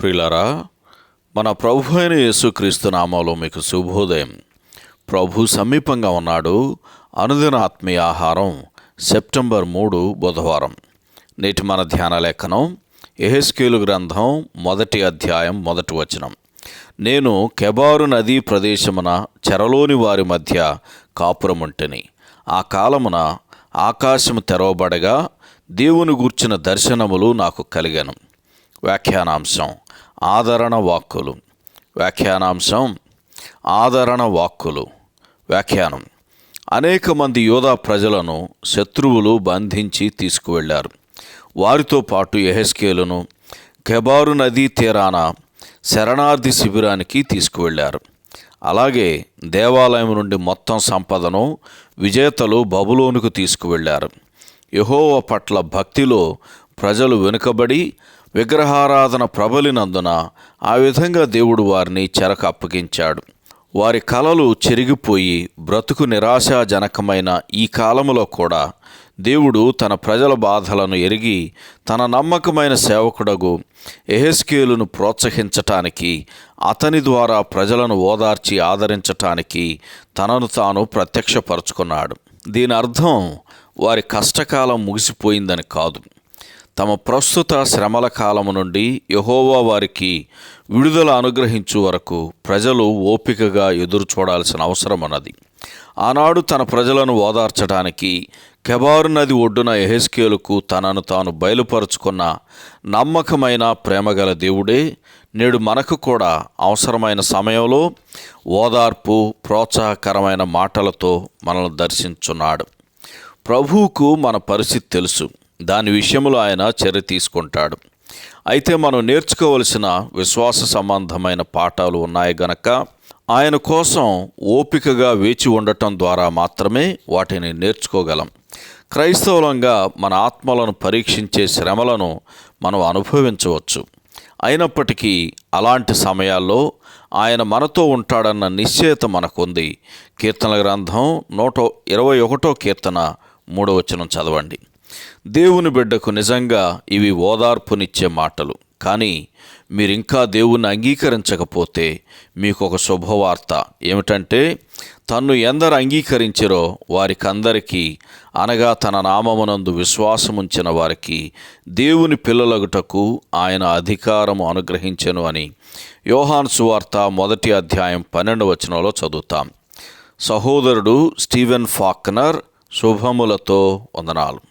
ప్రిలరా మన ప్రభు అయిన యేసుక్రీస్తు నామంలో మీకు శుభోదయం. ప్రభు సమీపంగా ఉన్నాడు. అనుదిన ఆత్మీయ ఆహారం సెప్టెంబర్ మూడు బుధవారం. నేటి మన ధ్యాన లేఖనం ఎహెస్కేలు గ్రంథం మొదటి అధ్యాయం మొదటి వచనం. నేను కెబారు నదీ ప్రదేశమున చెరలోని వారి మధ్య కాపురముంటిని. ఆ కాలమున ఆకాశము తెరవబడగా దేవుని గూర్చిన దర్శనములు నాకు కలిగను. వ్యాఖ్యానాంశం ఆదరణ వాక్కులు. వ్యాఖ్యానాంశం ఆదరణ వాక్కులు. వ్యాఖ్యానం. అనేక మంది యోధా ప్రజలను శత్రువులు బంధించి తీసుకువెళ్ళారు. వారితో పాటు ఎహెస్కేలును కెబారు నదీ తీరాన శరణార్థి శిబిరానికి తీసుకువెళ్ళారు. అలాగే దేవాలయం నుండి మొత్తం సంపదను విజేతలు బబులోనుకు తీసుకువెళ్ళారు. యహోవ పట్ల భక్తిలో ప్రజలు వెనుకబడి విగ్రహారాధన ప్రబలినందున ఆ విధంగా దేవుడు వారిని చెరకు అప్పగించాడు. వారి కలలు చెరిగిపోయి బ్రతుకు నిరాశాజనకమైన ఈ కాలములో కూడా దేవుడు తన ప్రజల బాధలను ఎరిగి తన నమ్మకమైన సేవకుడగు ఎహెస్కేలును ప్రోత్సహించటానికి అతని ద్వారా ప్రజలను ఓదార్చి ఆదరించటానికి తనను తాను ప్రత్యక్షపరుచుకున్నాడు. దీని అర్థం వారి కష్టకాలం ముగిసిపోయిందని కాదు. తమ ప్రస్తుత శ్రమల కాలము నుండి యహోవా వారికి విడుదల అనుగ్రహించు వరకు ప్రజలు ఓపికగా ఎదురు చూడాల్సిన అవసరం అన్నది ఆనాడు తన ప్రజలను ఓదార్చడానికి కెబారు నది ఒడ్డున ఎహెస్కేలుకు తనను తాను బయలుపరుచుకున్న నమ్మకమైన ప్రేమగల దేవుడే నేడు మనకు కూడా అవసరమైన సమయంలో ఓదార్పు ప్రోత్సాహకరమైన మాటలతో మనల్ని దర్శించున్నాడు. ప్రభువుకు మన పరిస్థితి తెలుసు. దాని విషయంలో ఆయన చర్య తీసుకుంటాడు. అయితే మనం నేర్చుకోవలసిన విశ్వాస సంబంధమైన పాఠాలు ఉన్నాయి గనక ఆయన కోసం ఓపికగా వేచి ఉండటం ద్వారా మాత్రమే వాటిని నేర్చుకోగలం. క్రైస్తవులంగా మన ఆత్మలను పరీక్షించే శ్రమలను మనం అనుభవించవచ్చు. అయినప్పటికీ అలాంటి సమయాల్లో ఆయన మనతో ఉంటాడన్న నిశ్చయత మనకుంది. కీర్తన గ్రంథం నూట ఇరవై ఒకటో కీర్తన మూడవచనం చదవండి. దేవుని బిడ్డకు నిజంగా ఇవి ఓదార్పునిచ్చే మాటలు. కానీ మీరింకా దేవుణ్ణి అంగీకరించకపోతే మీకు ఒక శుభవార్త. ఏమిటంటే తన్ను ఎందరు అంగీకరించారో వారికందరికీ అనగా తన నామమునందు విశ్వాసముంచిన వారికి దేవుని పిల్లలగుటకు ఆయన అధికారము అనుగ్రహించెను అని యోహాన్ సువార్త మొదటి అధ్యాయం పన్నెండు వచనంలో చదువుతాం. సహోదరుడు స్టీవెన్ ఫాక్నర్ శుభములతో వందనాలు.